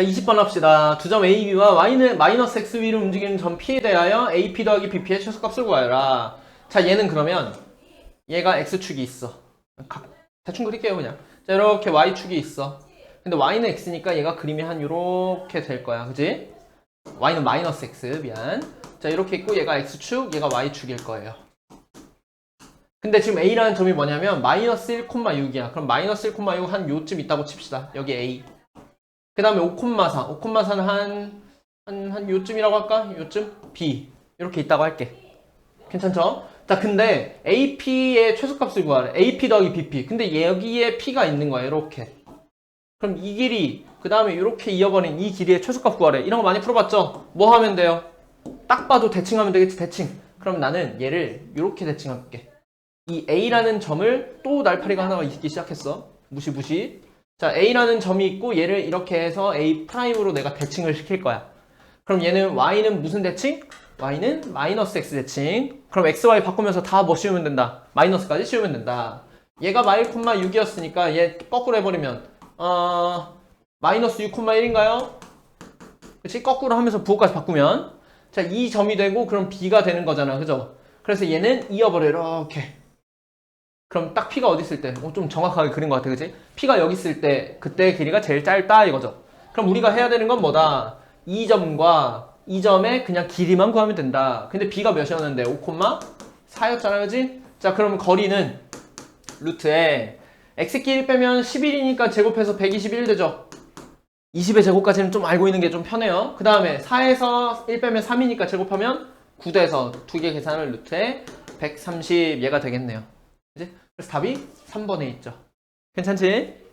자, 20번 합시다. 두 점 A, B와 Y는 마이너스 X 위를 움직이는 점 P에 대하여 AP 더하기 BP의 최소값을 구하여라. 자, 얘는 그러면 얘가 X축이 있어. 각- 대충 그릴게요, 그냥. 자, 이렇게 Y축이 있어. 근데 Y는 X니까 얘가 그림이 한 요렇게 될 거야. 그지? Y는 마이너스 X, 미안. 자, 이렇게 있고 얘가 X축, 얘가 Y축일 거예요. 근데 지금 A라는 점이 뭐냐면 마이너스 1,6이야. 그럼 마이너스 1,6 한 요쯤 있다고 칩시다. 여기 A. 그 다음에 5,4. 5,4는 한, 한, 한 요쯤이라고 할까? 요쯤? B. 이렇게 있다고 할게. 괜찮죠? 자, 근데 AP의 최소값을 구하래. AP 더하기 BP. 근데 여기에 P가 있는 거야. 이렇게. 그럼 이 길이, 그 다음에 이렇게 이어버린 이 길이의 최소값 구하래. 이런 거 많이 풀어봤죠? 뭐 하면 돼요? 딱 봐도 대칭하면 되겠지, 대칭. 그럼 나는 얘를 이렇게 대칭할게. 이 A라는 점을 또 날파리가 하나가 있기 시작했어. 무시 무시. 자, A라는 점이 있고 얘를 이렇게 해서 A 프라임으로 내가 대칭을 시킬 거야. 그럼 얘는 Y는 무슨 대칭? Y는 마이너스 X 대칭. 그럼 X, Y 바꾸면서 다 뭐 씌우면 된다? 마이너스까지 씌우면 된다. 얘가 마일 콤마 6이었으니까 얘 거꾸로 해버리면 어 마이너스 6,1인가요? 그치? 거꾸로 하면서 부호까지 바꾸면 자, 이 점이 되고 그럼 B가 되는 거잖아. 그죠? 그래서 얘는 이어버려 이렇게 그럼 딱 P가 어디 있을 때? 어, 좀 정확하게 그린 것 같아, 그치? P가 여기 있을 때, 그때의 길이가 제일 짧다, 이거죠. 그럼 우리가 해야 되는 건 뭐다? 이 점과 이 점의 그냥 길이만 구하면 된다. 근데 B가 몇이었는데? 5,4였잖아, 그지? 자, 그럼 거리는 루트에 X끼리 빼면 11이니까 제곱해서 121 되죠? 20의 제곱까지는 좀 알고 있는 게 좀 편해요. 그 다음에 4에서 1 빼면 3이니까 제곱하면 9대에서 두 개 계산을 루트에 130 얘가 되겠네요. 그래서 답이 3번에 있죠. 괜찮지?